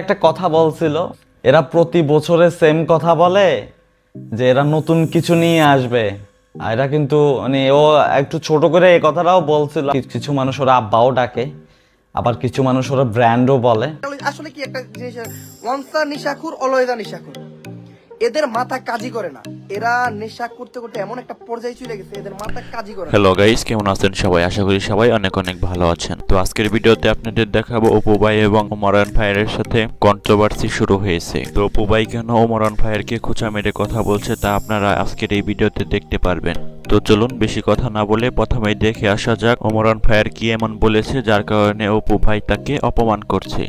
একটা কথা বলছিল, এরা প্রতি বছরে সেম কথা বলে যে এরা নতুন কিছু নিয়ে আসবে। এরা কিন্তু মানে ও একটু ছোট করে এই কথাটাও বলছিল। কিছু মানুষ ওরা আব্বাও ডাকে, আবার কিছু মানুষ ওরা ব্র্যান্ডও বলে। আসলে কি একটা জিনিস ওয়ানসা নিশাখুর, অলয়দা নিশাখুর। এদের মাথা কাজই করে না। এরা নেশা করতে করতে এমন একটা পর্যায়ে চলে গেছে, এদের মাথা কাজই করে হ্যালো গাইস কেমন আছেন সবাই? আশা করি সবাই অনেক অনেক ভালো আছেন। তো আজকের ভিডিওতে আপনাদের দেখাবো অপু ভাই এবং ওমরান ভাইয়ের সাথে কন্ট্রোভার্সি শুরু হয়েছে। তো অপু ভাই কেন ওমরান ভাইয়েরকে খোঁচা মেরে কথা বলছে তা আপনারা আজকের এই ভিডিওতে দেখতে পারবেন। তো চলুন বেশি কথা না বলে প্রথমেই দেখে আসা যাক ওমরান ভাইয়ের কি এমন বলেছে, যার কারণে অপু ভাই তাকে অপমান করছে।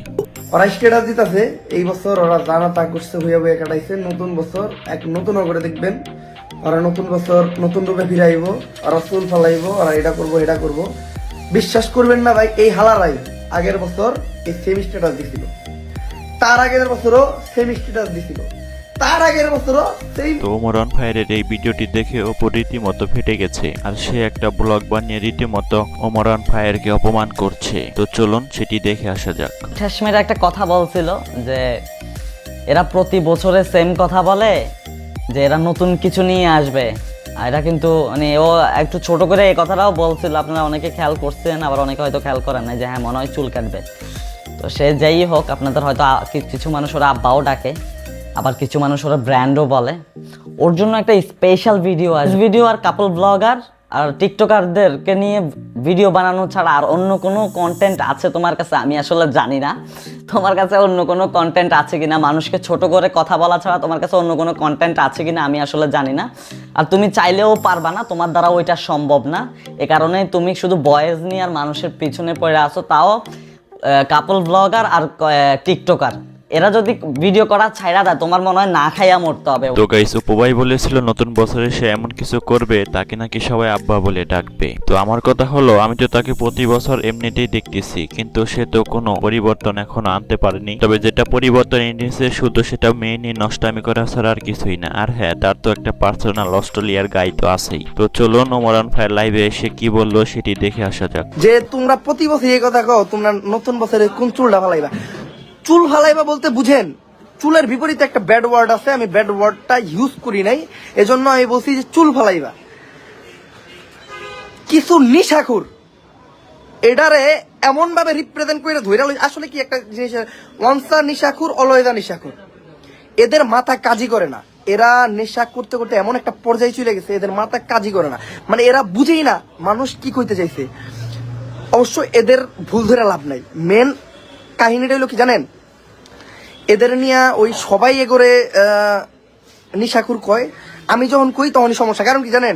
ওরা স্টেটাস দিতেছে, এই বছর ওরা জানা তা করছে, হইয়া কাটাইছে। নতুন বছর, এক নতুন করে দেখবেন। ওরা নতুন বছর, নতুন রূপে ফিরাইব ওরা চুল ফালাইব, ওরা এটা করব, এটা করব। বিশ্বাস করবেন না ভাই, এই হালারাই আগের বছর এই সেম স্টেটাস দিছিল। তার আগের বছরও সেম স্টেটাস দিছিল। তার আগের বছরও সেই তো ওমরান ভাইয়ের এই ভিডিওটি দেখে অপু রীতিমতো ফেটে গেছে আর সে একটা ব্লগ বানিয়ে রীতিমতো ওমরান ভাইয়েরকে অপমান করছে। তো চলুন সেটি দেখে আসা যাক। শেষমের একটা কথা বলছিল যে এরা প্রতি বছরে সেম কথা বলে যে এরা নতুন কিছু নিয়ে আসবে। আর এরা কিন্তু মানে ও একটু ছোট করে এই কথাটাও বলছিল। আপনারা অনেকে খেয়াল করছেন আবার অনেকে হয়তো খেয়াল করেন না যে হ্যাঁ মনে হয় চুল কাটবে। তো সে যেই হোক আপনাদের হয়তো কিছু মানুষ ওরা আব্বাও ডাকে। আবার কিছু মানুষ ওরা ব্র্যান্ডও বলে। ওর জন্য একটা স্পেশাল ভিডিও আছে। ভিডিও আর কাপল ব্লগার আর টিকটকারদেরকে নিয়ে ভিডিও বানানো ছাড়া আর অন্য কোনো কন্টেন্ট আছে তোমার কাছে? আমি আসলে জানি না। তোমার কাছে অন্য কোনো কন্টেন্ট আছে কিনা? মানুষকে ছোট করে কথা বলা ছাড়া তোমার কাছে অন্য কোনো কন্টেন্ট আছে কিনা? আমি আসলে জানি না। আর তুমি চাইলেও পারবা না, তোমার দ্বারা ওইটা সম্ভব না। এ কারণে তুমি শুধু বয়েজ নিয়ে আর মানুষের পিছনে পড়ে আসো তাও কাপল ব্লগার আর টিকটকার এরা যদি ভিডিও করা ছাইরা দেয় তোমার মনে হয় না খাইয়া মরতে হবে। তো গাইস উপবাই বলেছিল নতুন বছরে সে এমন কিছু করবে তাকে নাকি সবাই আব্বা বলে ডাকবে। তো আমার কথা হলো আমি তো তাকে প্রতি বছর এমনিতেই দেখতেছি কিন্তু সে তো কোনো পরিবর্তন এখনও আনতে পারেনি। তবে যেটা পরিবর্তন এনেছে শুধু সেটা মেয়ে নিয়ে নষ্টামি করা ছাড়া আর কিছুই না। আর হ্যাঁ তার তো একটা পার্সোনাল অস্ট্রেলিয়ার গাই তো আছেই। তো চলুন ওমরান ভাই লাইভে এসে কি বলল সেটি দেখে আসা যাক। যে তোমরা প্রতি বছর এই কথা কও তোমরা নতুন বছরে কোন চুলটা ফালাইবা? চুল ফালাইবা বলতে বুঝেন, চুলের বিপরীতে একটা ব্যাড ওয়ার্ড আছে, আমি ব্যাড ওয়ার্ডটা ইউজ করি নাই, এজন্য আমি বলছি যে চুল ফালাইবা। কিছু নিশাখুর এটারে এমন ভাবে রিপ্রেজেন্ট করে ধরে আসলে কি একটা জিনিস ওয়ানসা নিশাখুর অলয়দা নিশাখুর। এদের মাথা কাজই করে না। এরা নেশা করতে করতে এমন একটা পর্যায়ে চলে গেছে, এদের মাথা কাজই করে না। মানে এরা বুঝেই না মানুষ কি কইতে চাইছে। অবশ্য এদের ভুল ধরে লাভ নাই। মেন কাহিনীটা হলো কি জানেন? এদের নিয়ে ওই সবাই এগোরে নিশাকুর কয়। আমি যখন কই তখনই সমস্যা। কারণ কি জানেন?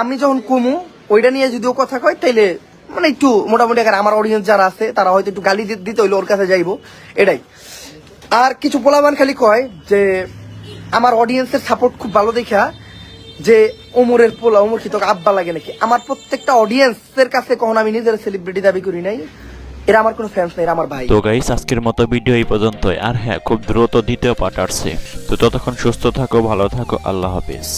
আমি যখন কমু, ওইটা নিয়ে যদি ও কথা কয়, তাইলে মানে একটু মোটামুটি আমার অডিয়েন্স যারা আছে, তারা হয়তো একটু গালি দিতে হইলে ওর কাছে যাইবো। এটাই। আর কিছু পোলাবান খালি কয় যে, আমার অডিয়েন্সের সাপোর্ট খুব ভালো দেখা, যে ওমরের পোলা, ওমর কি তোকে আব্বা লাগে নাকি? আমার প্রত্যেকটা অডিয়েন্সের কাছে কখন আমি নিজের সেলিব্রিটি দাবি করি নাই। এরা আমার কোনো ফ্যান্স না, এরা আমার ভাই। তো গাইস আজকের মতো ভিডিও এই পর্যন্তই। আর হ্যাঁ খুব দ্রুত দ্বিতীয় পার্ট আসছে। তো ততক্ষণ সুস্থ থাকো, ভালো থাকো, আল্লাহ হাফিজ।